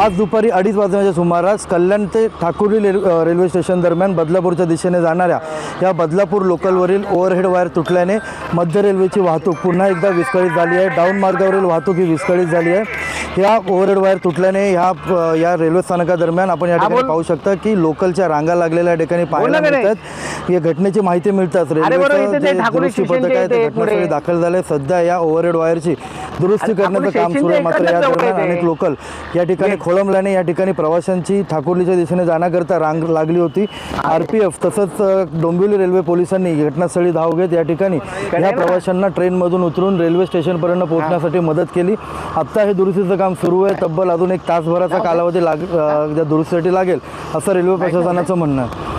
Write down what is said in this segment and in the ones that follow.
आज दुपारी अडीच वाजण्याच्या सुमारास कल्याण ते ठाकुरी रेल- रेल्वे स्टेशन दरम्यान बदलापूरच्या दिशेने जाणाऱ्या या बदलापूर लोकलवरील ओव्हरहेड वायर तुटल्याने मध्य रेल्वेची वाहतूक पुन्हा एकदा विस्कळीत झाली आहे. डाऊन मार्गावरील वाहतूक ही विस्कळीत झाली आहे. या ओव्हरहेड वायर तुटल्याने ह्या या रेल्वे स्थानकादरम्यान आपण या ठिकाणी पाहू शकता की लोकलच्या रांगा लागलेल्या या ठिकाणी पाहायला? मिळतात. या घटनेची माहिती मिळतात. रेल्वेचं पथक आहे ते घटनास्थळी. दाखल झाले. सध्या या ओव्हरहेड वायरची दुरुस्ती करण्याचं काम सुरू आहे. मात्र या दरम्यान अनेक लोकल या ठिकाणी खोळंबल्याने या ठिकाणी प्रवाशांची ठाकुर्लीच्या दिशेने जाण्याकरता रांग लागली होती. आर पी एफ तसंच डोंबिवली रेल्वे पोलिसांनी घटनास्थळी धाव घेत या ठिकाणी या प्रवाशांना ट्रेनमधून उतरून रेल्वे स्टेशनपर्यंत पोहोचण्यासाठी मदत केली. आत्ता हे दुरुस्तीचं काम सुरू आहे. तब्बल अजून एक तासभराचा कालावधी लाग दुरुस्तीसाठी लागेल असं रेल्वे प्रशासनाचं म्हणणं आहे.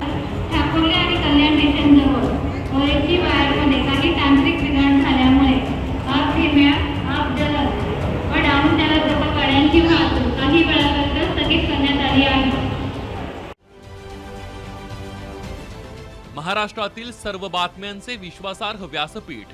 महाराष्ट्रातील सर्व बातम्यांचे विश्वासार्ह व्यासपीठ.